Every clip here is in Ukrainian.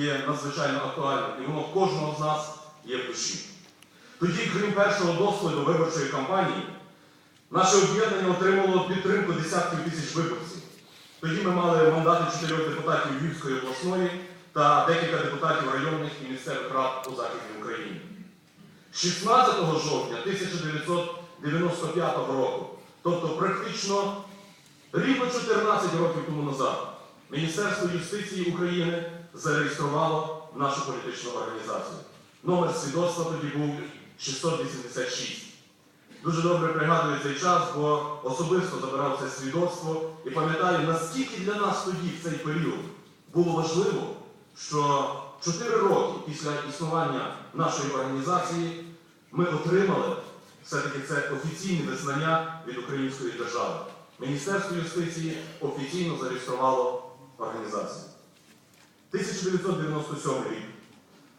є надзвичайно актуальним, і воно кожного з нас є в душі. Тоді, крім першого досвіду виборчої кампанії, наше об'єднання отримало підтримку десятків тисяч виборців. Тоді ми мали мандати чотирьох депутатів Львівської обласної та декілька депутатів районних і місцевих рад у Західній Україні. 16 жовтня 1995 року, тобто практично рівно 14 років тому назад, Міністерство юстиції України зареєструвало нашу політичну організацію. Номер свідоцтва тоді був 686. Дуже добре пригадую цей час, бо особисто забирав це свідоцтво і пам'ятаю, наскільки для нас тоді, в цей період, було важливо, що 4 роки після існування нашої організації ми отримали все-таки це офіційне визнання від української держави. Міністерство юстиції офіційно зареєструвало організацію. 1997 рік.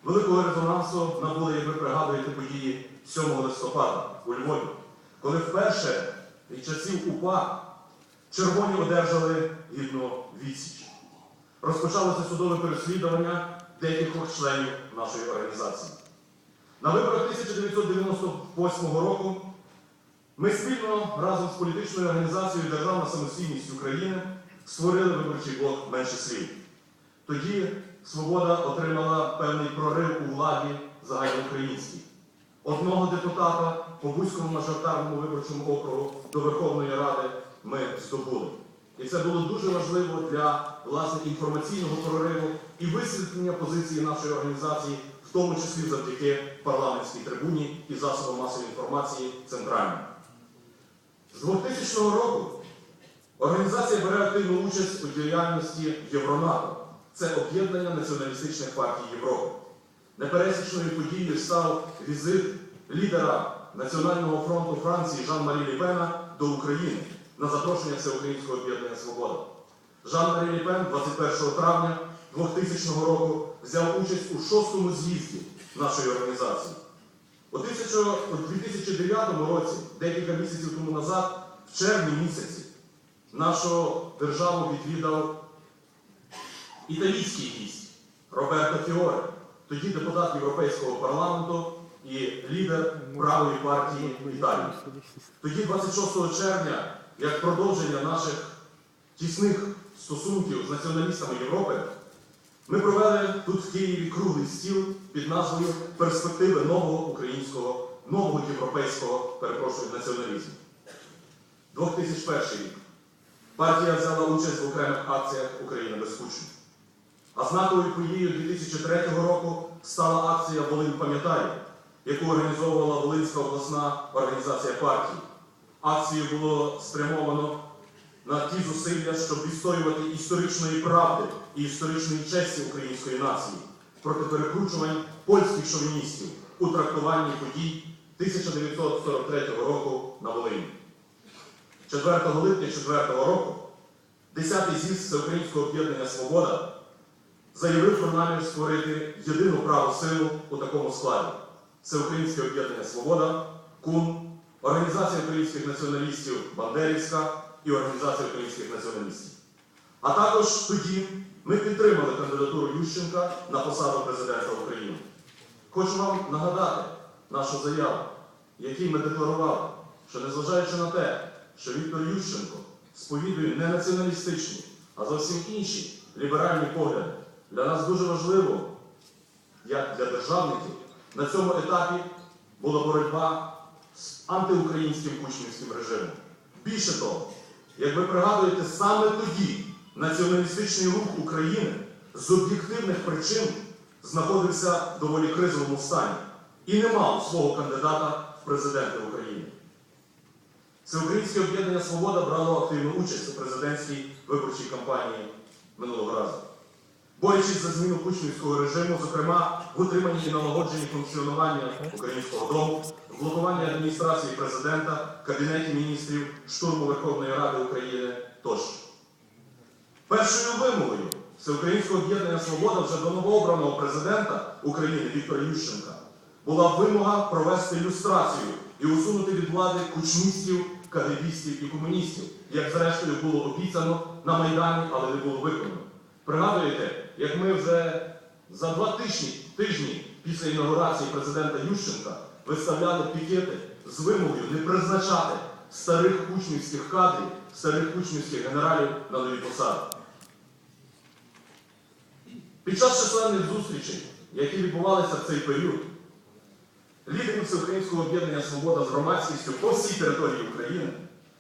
Великого резонансу набули, як ви пригадуєте, події 7 листопада у Львові, коли вперше від часів УПА червоні одержали гідну відсіч. Розпочалося судове переслідування декількох членів нашої організації. На виборах 1998 року ми спільно разом з політичною організацією Державна самостійність України створили виборчий блок менше слів. Тоді Свобода отримала певний прорив у владі загальноукраїнській. Одного депутата по Бузькому мажоритарному виборчому округу до Верховної Ради ми здобули. І це було дуже важливо для власне інформаційного прориву і висвітлення позиції нашої організації, в тому числі завдяки парламентській трибуні і засобам масової інформації центральній. З 2000 року організація бере активну участь у діяльності Євронато. Це об'єднання націоналістичних партій Європи. Непересічною подією став візит лідера Національного фронту Франції Жан-Марі Ліпена до України на запрошення Всеукраїнського об'єднання Свобода. Жан-Марі Ліпен 21 травня 2000 року взяв участь у шостому з'їзді нашої організації. У 2009 році, декілька місяців тому назад, в червні місяці, нашу державу відвідав італійський гість Роберто Фіоре, тоді депутат Європейського парламенту і лідер правої партії Італії. Тоді, 26 червня, як продовження наших тісних стосунків з націоналістами Європи, ми провели тут в Києві круглий стіл під назвою Перспективи нового українського, нового європейського, перепрошую, націоналізму. 2001 рік. Партія взяла участь в окремих акціях Україна безкучна. А знаковою подією 2003 року стала акція Волинь пам'ятає, яку організовувала Волинська обласна організація партії. Акцію було спрямовано на ті зусилля, щоб відстоювати історичної правди і історичної честі української нації проти перекручувань польських шовіністів у трактуванні подій 1943 року на Волині. 4 липня 4 року 10-й з'їзд Всеукраїнського об'єднання Свобода заявив про намір створити єдину праву силу у такому складі. Всеукраїнське об'єднання Свобода, КУН, Організація українських націоналістів Бандерівська і Організація українських націоналістів. А також тоді ми підтримали кандидатуру Ющенка на посаду президента України. Хочу вам нагадати нашу заяву, якій ми декларували, що незважаючи на те, що Віктор Ющенко сповідує не націоналістичні, а зовсім інші ліберальні погляди, для нас дуже важливо, як для державників, на цьому етапі була боротьба з антиукраїнським кучмівським режимом. Більше того, як ви пригадуєте, саме тоді націоналістичний рух України з об'єктивних причин знаходився в доволі кризовому стані і не мав свого кандидата в президенти України. Всеукраїнське об'єднання Свобода брало активну участь у президентській виборчій кампанії минулого разу. Борючись за зміну кучмівського режиму, зокрема в утриманні і налагодженні функціонування українського дому, в блокуванні адміністрації президента, Кабінеті міністрів, штурму Верховної Ради України тощо. Першою вимогою Всеукраїнського об'єднання Свобода вже до новообраного президента України Віктора Ющенка була вимога провести люстрацію і усунути від влади кучмістів, кагебістів і комуністів, як зрештою було обіцяно на Майдані, але не було виконано. Пригадуєте, як ми вже за два тижні, тижні після інаугурації президента Ющенка виставляли пікети з вимогою не призначати старих учнівських кадрів, старих учнівських генералів на нові посади. Під час численних зустрічей, які відбувалися в цей період, лідерів Всеукраїнського об'єднання Свобода з громадськістю по всій території України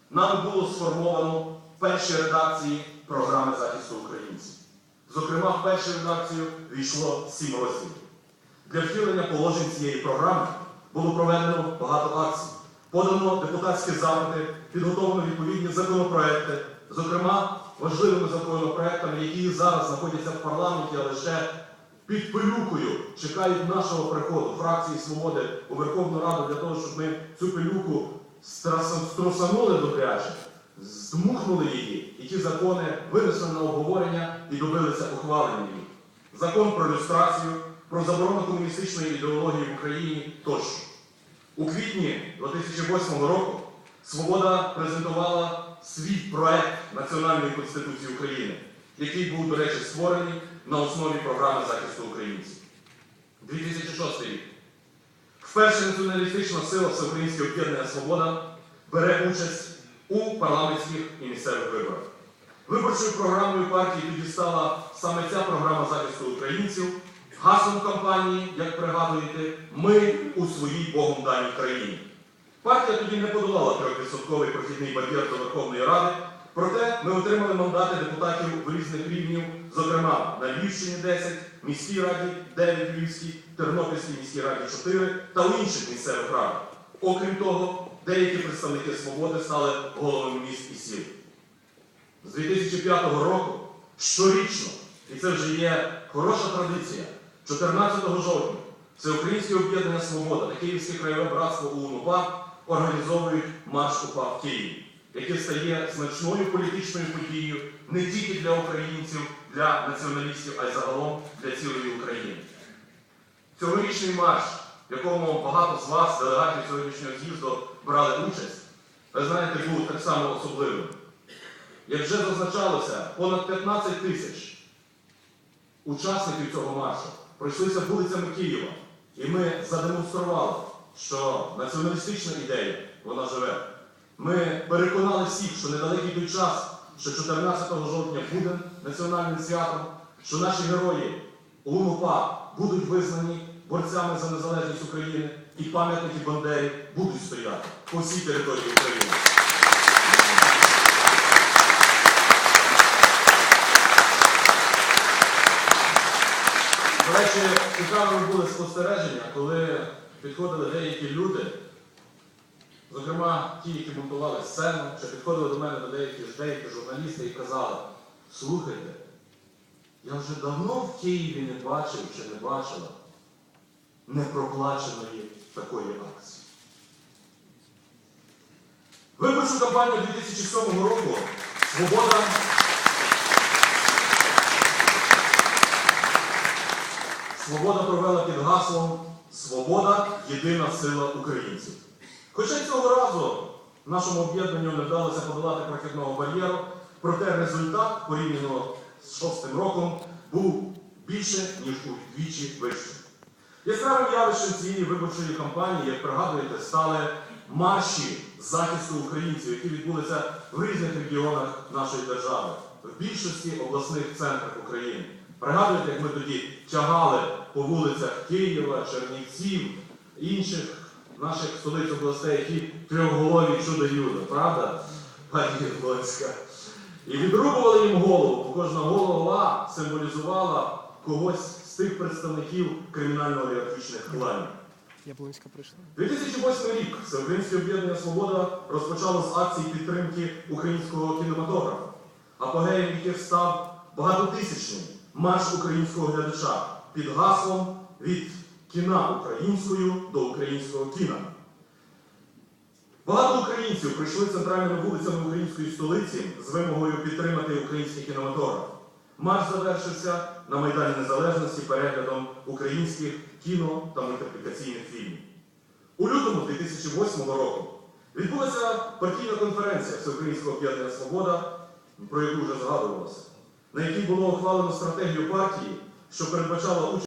нами було сформовано перші редакції програми захисту українців. Зокрема, в першу редакцію війшло сім розділів. Для втілення положень цієї програми було проведено багато акцій, подано депутатські запити, підготовлено відповідні законопроекти, зокрема важливими законопроектами, які зараз знаходяться в парламенті, але ще під пилюкою чекають нашого приходу фракції Свободи у Верховну Раду для того, щоб ми цю пилюку струсанули добряче, здмухнули її, і ті закони винесли на обговорення і добилися ухвалення їх. Закон про люстрацію, про заборону комуністичної ідеології в Україні тощо. У квітні 2008 року Свобода презентувала свій проект Національної Конституції України, який був, до речі, створений на основі програми захисту українців. 2006 рік. Вперше націоналістична сила Всеукраїнське об'єднання Свобода бере участь у парламентських і місцевих виборах. Виборчою програмою партії тоді стала саме ця програма захисту українців. Гаслом кампанії, як пригадуєте, ми у своїй Богом даній країні. Партія тоді не подолала 3% прохідний бар'єр до Верховної Ради, проте ми отримали мандати депутатів в різних рівнів, зокрема на Львівщині 10, міській раді 9 Львівській, Тернопільській міській раді 4 та у інших місцевих радах. Окрім того, деякі представники свободи стали головами міст і сіл. З 2005 року щорічно, і це вже є хороша традиція, 14 жовтня Всеукраїнське об'єднання Свобода та Київське краєве братство УНУПА організовують марш УПА в Києві, який стає значною політичною подією не тільки для українців, для націоналістів, а й загалом для цілої України. Цьогорічний марш, в якому багато з вас, делегатів сьогоднішнього з'їзду, брали участь, ви знаєте, був так само особливим. Як вже зазначалося, понад 15 тисяч учасників цього маршу пройшлися вулицями Києва. І ми задемонстрували, що націоналістична ідея, вона живе. Ми переконали всіх, що недалекий той час, що 14 жовтня буде національним святом, що наші герої УНУПА будуть визнані борцями за незалежність України і пам'ятники Бандері будуть стояти по всій території України. До речі, цікавими були спостереження, коли підходили деякі люди, зокрема ті, які монтували сцену, чи підходили до мене до деякі, деякі журналісти і казали, слухайте, я вже давно в Києві не бачив чи не бачила непроплаченої такої акції. Виборчу кампанію 2007 року Свобода Свобода провела під гаслом Свобода єдина сила українців. Хоча цього разу нашому об'єднанню не вдалося подолати прохідного бар'єру, проте результат порівняно з шостим роком був більше, ніж удвічі вищим. Яскравим явищем цієї виборчої кампанії, як пригадуєте, стали марші захисту українців, які відбулися в різних регіонах нашої держави, в більшості обласних центрах України. Пригадуєте, як ми тоді тягали по вулицях Києва, Чернівців, інших наших столиць областей, які трьохголові чудо-юдо, правда, пані Яблонська? І відрубували їм голову, бо кожна голова символізувала когось з тих представників кримінально-олігархічних кланів. Яблонська прийшла. 2008 рік Всеукраїнське об'єднання Свобода розпочало з акцій підтримки українського кінематографа, апогеєм яких став багатотисячний марш українського глядача під гаслом від кіна українською до українського кіна. Багато українців прийшли центральними вулицями української столиці з вимогою підтримати український кінематограф. Марш завершився на Майдані Незалежності переглядом українських кіно та мультиплікаційних фільмів. У лютому 2008 року відбулася партійна конференція Всеукраїнського об'єднання Свобода, про яку вже згадувалося, на якій було ухвалено стратегію партії, що передбачала участь.